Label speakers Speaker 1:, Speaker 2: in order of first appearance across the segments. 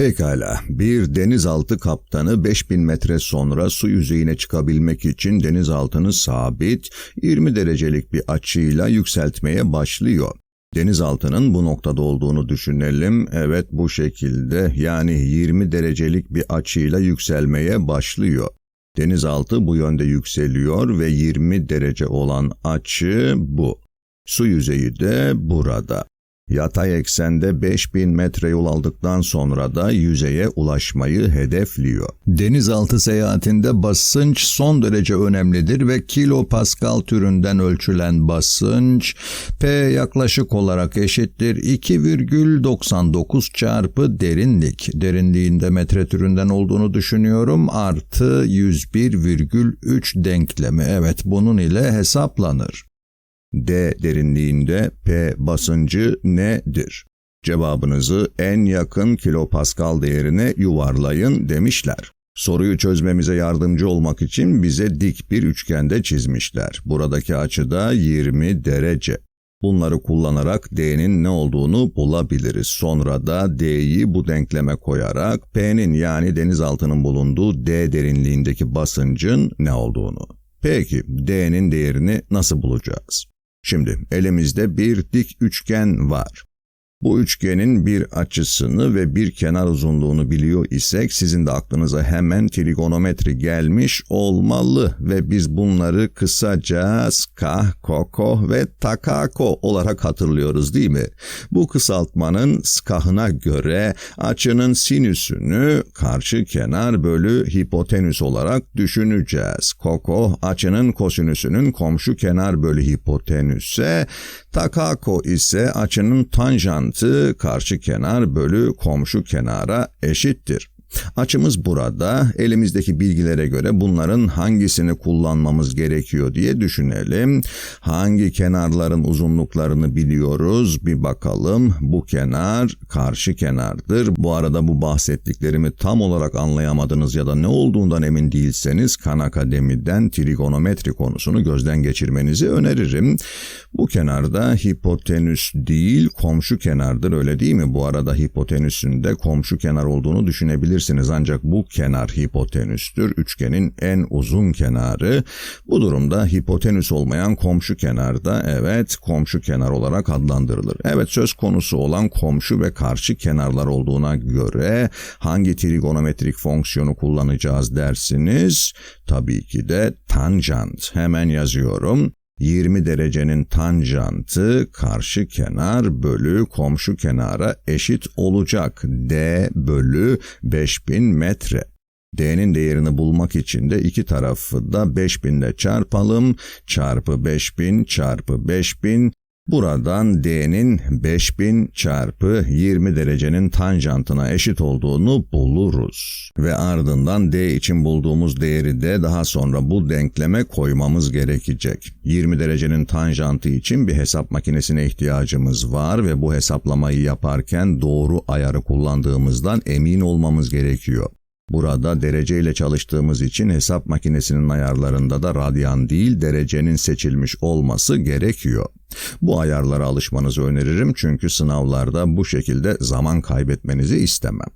Speaker 1: Pekala, bir denizaltı kaptanı 5000 metre sonra su yüzeyine çıkabilmek için denizaltını sabit 20 derecelik bir açıyla yükseltmeye başlıyor. Denizaltının bu noktada olduğunu düşünelim. Evet bu şekilde yani 20 derecelik bir açıyla yükselmeye başlıyor. Denizaltı bu yönde yükseliyor ve 20 derece olan açı bu. Su yüzeyi de burada. Yatay eksende 5000 metre yol aldıktan sonra da yüzeye ulaşmayı hedefliyor. Denizaltı seyahatinde basınç son derece önemlidir ve kilo pascal türünden ölçülen basınç P yaklaşık olarak eşittir 2,99 çarpı derinlik. Derinliğinde metre türünden olduğunu düşünüyorum artı 101,3 denklemi. Evet bunun ile hesaplanır. D derinliğinde P basıncı nedir? Cevabınızı en yakın kilopascal değerine yuvarlayın demişler. Soruyu çözmemize yardımcı olmak için bize dik bir üçgende çizmişler. Buradaki açı da 20 derece. Bunları kullanarak D'nin ne olduğunu bulabiliriz. Sonra da D'yi bu denkleme koyarak P'nin yani denizaltının bulunduğu D derinliğindeki basıncın ne olduğunu. Peki D'nin değerini nasıl bulacağız? Şimdi elimizde bir dik üçgen var. Bu üçgenin bir açısını ve bir kenar uzunluğunu biliyor isek sizin de aklınıza hemen trigonometri gelmiş olmalı ve biz bunları kısaca skah, koko ve takako olarak hatırlıyoruz değil mi? Bu kısaltmanın skahına göre açının sinüsünü karşı kenar bölü hipotenüs olarak düşüneceğiz. Koko açının kosinüsünün komşu kenar bölü hipotenüse, takako ise açının tanjant bağıntı karşı kenar bölü komşu kenara eşittir. Açımız burada. Elimizdeki bilgilere göre bunların hangisini kullanmamız gerekiyor diye düşünelim. Hangi kenarların uzunluklarını biliyoruz bir bakalım. Bu kenar karşı kenardır. Bu arada bu bahsettiklerimi tam olarak anlayamadınız ya da ne olduğundan emin değilseniz Kan Akademi'den trigonometri konusunu gözden geçirmenizi öneririm. Bu kenarda hipotenüs değil komşu kenardır öyle değil mi? Bu arada hipotenüsün de komşu kenar olduğunu düşünebilirsiniz bulabilirsiniz ancak bu kenar hipotenüstür. Üçgenin en uzun kenarı. Bu durumda hipotenüs olmayan komşu kenar da evet komşu kenar olarak adlandırılır. Evet söz konusu olan komşu ve karşı kenarlar olduğuna göre hangi trigonometrik fonksiyonu kullanacağız dersiniz? Tabii ki de tanjant. Hemen yazıyorum. 20 derecenin tanjantı karşı kenar bölü komşu kenara eşit olacak. D bölü 5000 metre. D'nin değerini bulmak için de iki tarafı da 5000 ile çarpalım. Çarpı 5000 çarpı 5000 Buradan D'nin 5000 çarpı 20 derecenin tanjantına eşit olduğunu buluruz. Ve ardından D için bulduğumuz değeri de daha sonra bu denkleme koymamız gerekecek. 20 derecenin tanjantı için bir hesap makinesine ihtiyacımız var ve bu hesaplamayı yaparken doğru ayarı kullandığımızdan emin olmamız gerekiyor. Burada dereceyle çalıştığımız için hesap makinesinin ayarlarında da radyan değil derecenin seçilmiş olması gerekiyor. Bu ayarlara alışmanızı öneririm çünkü sınavlarda bu şekilde zaman kaybetmenizi istemem.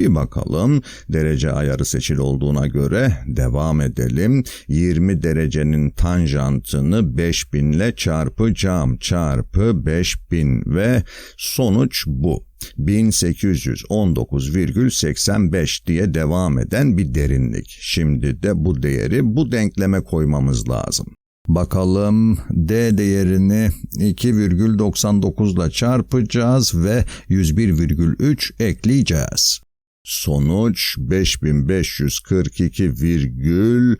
Speaker 1: Bir bakalım derece ayarı seçili olduğuna göre devam edelim. 20 derecenin tanjantını 5000 ile çarpacağım. Çarpı 5000 ve sonuç bu. 1819,85 diye devam eden bir derinlik. Şimdi de bu değeri bu denkleme koymamız lazım. Bakalım D değerini 2,99 ile çarpacağız ve 101,3 ekleyeceğiz. Sonuç 5542,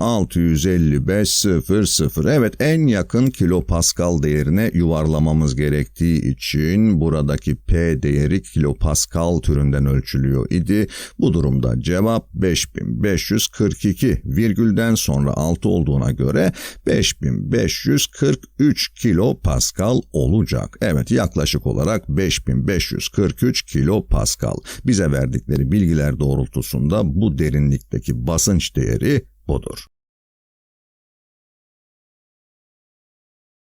Speaker 1: 655.00 evet en yakın kilopascal değerine yuvarlamamız gerektiği için buradaki P değeri kilopascal türünden ölçülüyor idi. Bu durumda cevap 5542 virgülden sonra 6 olduğuna göre 5543 kilopascal olacak. Evet yaklaşık olarak 5543 kilopascal. Bize verdikleri bilgiler doğrultusunda bu derinlikteki basınç değeri budur.